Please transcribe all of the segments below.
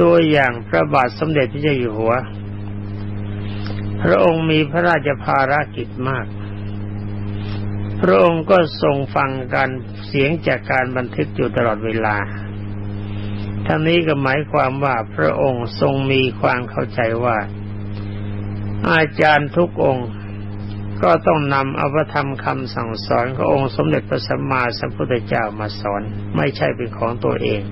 ตัวอย่างพระบาทสมเด็จพระเจ้าอยู่หัว พระองค์มีพระราชภารกิจมาก พระองค์ก็ทรงฟังการเสียงจากการบันทึกอยู่ตลอดเวลา ทั้งนี้ก็หมายความว่าพระองค์ทรงมีความเข้าใจว่า อาจารย์ทุกองค์ก็ต้องนำอาพระธรรมคำสั่งสอนขององค์สมเด็จพระสัมมาสัมพุทธเจ้ามาสอน ไม่ใช่เป็นของตัวเอง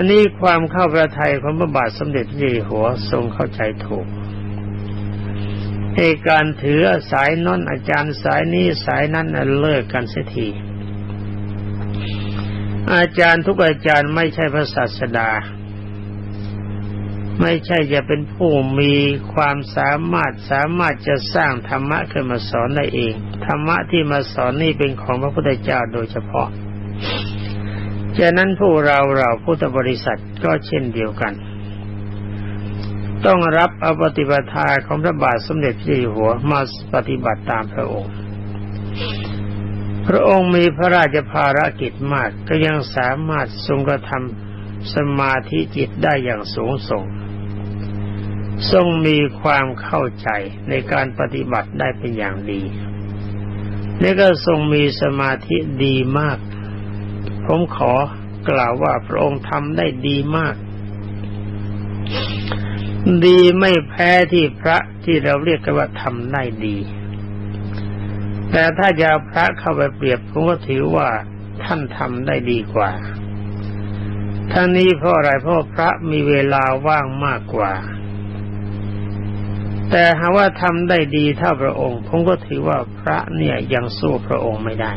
อันนี้ความเข้าประทัยของพระบาทสมเด็จพระเจ้าอยู่หัวทรงเข้าใจถูกเหตุการถือสายน้นอาจารย์สายนี้สายนั้นเลิกกันเสียทีอาจารย์ทุกอาจารย์ไม่ใช่พระศาสดา ไม่ใช่จะเป็นผู้มีความสามารถสามารถจะสร้างธรรมะขึ้นมาสอนได้เอง ธรรมะที่มาสอนนี่เป็นของพระพุทธเจ้าโดยเฉพาะ ฉะนั้นพวกเราเราพุทธบริษัทก็เช่นเดียวกัน ต้องรับเอาปฏิบัติทาของพระบาทสมเด็จพระเจ้าอยู่หัวมาปฏิบัติตามพระองค์ พระองค์มีพระราชภารกิจมากก็ยังสามารถทรงกระทำสมาธิจิตได้อย่างสูงส่ง ทรงมีความเข้าใจในการปฏิบัติได้เป็นอย่างดีและก็ทรงมีสมาธิดีมาก ผมขอกล่าวว่าพระองค์ทำได้ดีมาก ดีไม่แพ้ที่พระที่เราเรียกกันว่าทำได้ดี แต่ถ้าจะพระเข้าไปเปรียบผมก็ถือว่าท่านทำได้ดีกว่าทั้งนี้เพราะอะไรเพราะพระมีเวลาว่างมากกว่า แต่หากว่าทำได้ดีเท่าพระองค์ผมก็ถือว่าพระเนี่ยยังสู้พระองค์ไม่ได้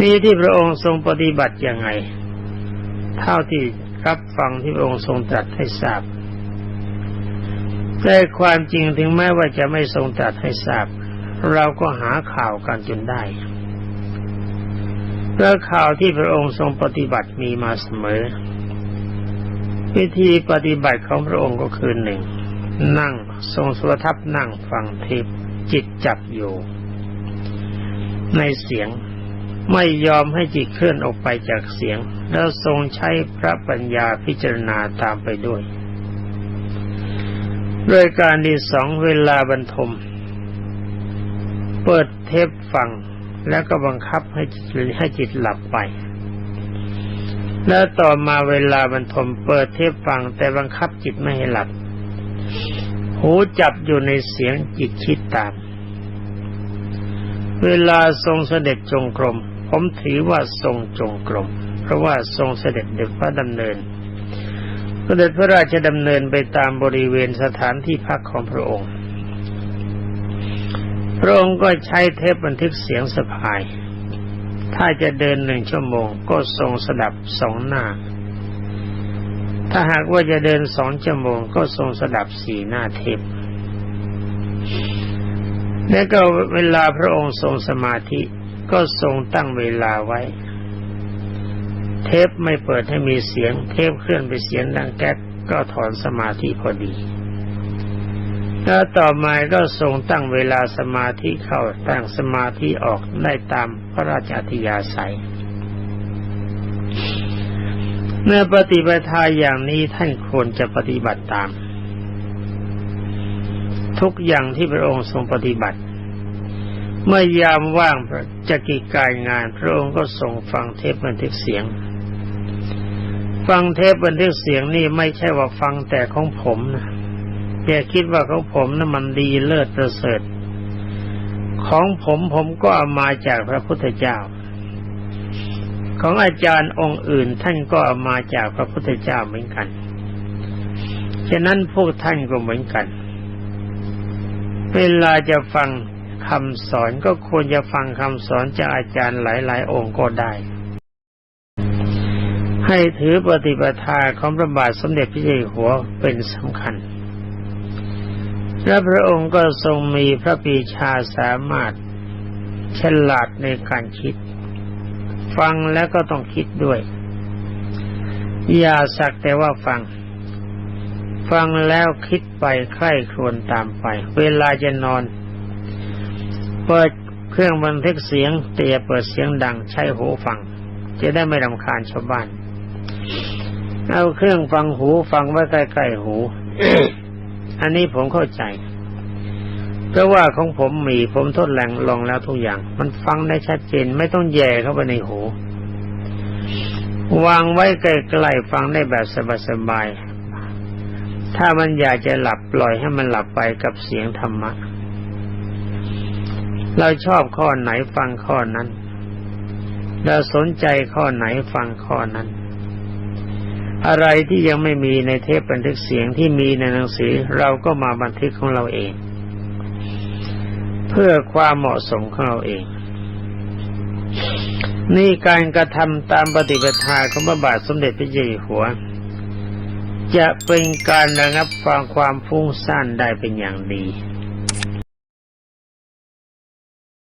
นี่ที่พระองค์ทรงปฏิบัติยังไง เท่าที่รับฟังที่พระองค์ทรงตรัสให้ทราบแต่ความจริงถึงแม้ว่าจะไม่ทรงตรัสให้ทราบ เราก็หาข่าวกันจนได้เพราะข่าวที่พระองค์ทรงปฏิบัติมีมาเสมอวิธีปฏิบัติของพระองค์ก็คือหนึ่งนั่งทรงสวทับนั่งฟังเทปจิตจับอยู่ ในเสียง ไม่ยอมให้จิตเคลื่อนออกไปจากเสียง แล้วทรงใช้พระปัญญาพิจารณาตามไปด้วยโดยการที่สองเวลาบรรทม เปิดเทปฟังแล้วก็บังคับให้จิตให้จิตหลับไป แล้วต่อมาเวลาบรรทม เปิดเทปฟังแต่บังคับจิตไม่ให้หลับ หูจับอยู่ในเสียงจิตคิดตาม เวลาทรงเสด็จจงกรม ผมถือว่าทรงจงกรม เพราะว่าทรงเสด็จเด็จพระดำเนินเสด็จพระราชดำเนินไปตามบริเวณสถานที่พักของพระองค์ พระองค์ก็ใช้เทปบันทึกเสียงสะพาย ถ้าจะเดินหนึ่งชั่วโมงก็ทรงสดับสองหน้า ถ้าหากว่าจะเดินสองชั่วโมงก็ทรงสดับสี่หน้าเทปแล้วก็เวลาพระองค์ทรงสมาธิ ก็ทรงตั้งเวลาไว้ เทปไม่เปิดให้มีเสียง เทปเคลื่อนไปเสียงดังแก๊กก็ถอนสมาธิพอดีแล้วต่อมาก็ทรงตั้งเวลาสมาธิเข้าตั้งสมาธิออกได้ตามพระราชอัธยาศัย เมื่อปฏิบัติทาอย่างนี้ท่านควรจะปฏิบัติตาม ทุกอย่างที่พระองค์ทรงปฏิบัติ เมื่อยามว่างจะกิจการงาน พระองค์ก็ทรงฟังเทปบันทึกเสียง ฟังเทปบันทึกเสียงนี่ไม่ใช่ว่าฟังแต่ของผมนะอย่าคิดว่าของผมนะ่ะมันดีเลิศประเสริฐ ของผมผมก็เอามาจากพระพุทธเจ้า ของอาจารย์องค์อื่นท่านก็เอามาจากพระพุทธเจ้าเหมือนกัน ฉะนั้นพวกท่านก็เหมือนกัน เวลาจะฟัง คำสอนก็ควรจะฟังคำสอนจากอาจารย์หลาย ๆ องค์ก็ได้ ให้ถือปฏิปทาของพระบาทสมเด็จพระเจ้าอยู่หัวเป็นสำคัญ และพระองค์ก็ทรงมีพระปีชาสามารถฉลาดในการคิด ฟังแล้วก็ต้องคิดด้วย อย่าสักแต่ว่าฟัง ฟังแล้วคิดไปใคร่ครวญตามไป เวลาจะนอน เปิดเครื่องบันทึกเสียงแต่อย่าเปิดเสียงดังใช้หูฟัง จะได้ไม่รำคาญชาวบ้าน เอาเครื่องฟังหูฟังไว้ใกล้ๆหู อันนี้ผมเข้าใจเพราะว่าของผมมีผมทดลองลองแล้วทุกอย่าง มันฟังได้ชัดเจนไม่ต้องแย่เข้าไปในหู วางไว้ใกล้ๆฟังได้แบบสบายๆถ้ามันอยากจะหลับปล่อยให้มันหลับไปกับเสียงธรรมะ เราชอบข้อไหนฟังข้อนั้น เราสนใจข้อไหนฟังข้อนั้น อะไรที่ยังไม่มีในเทปบันทึกเสียงที่มีในหนังสือเราก็มาบันทึกของเราเอง เพื่อความเหมาะสมของเราเอง นี่การกระทำตามปฏิปทาของพระบาทสมเด็จพระเจ้าอยู่หัว จะเป็นการระงับความความฟุ้งซ่านได้เป็นอย่างดี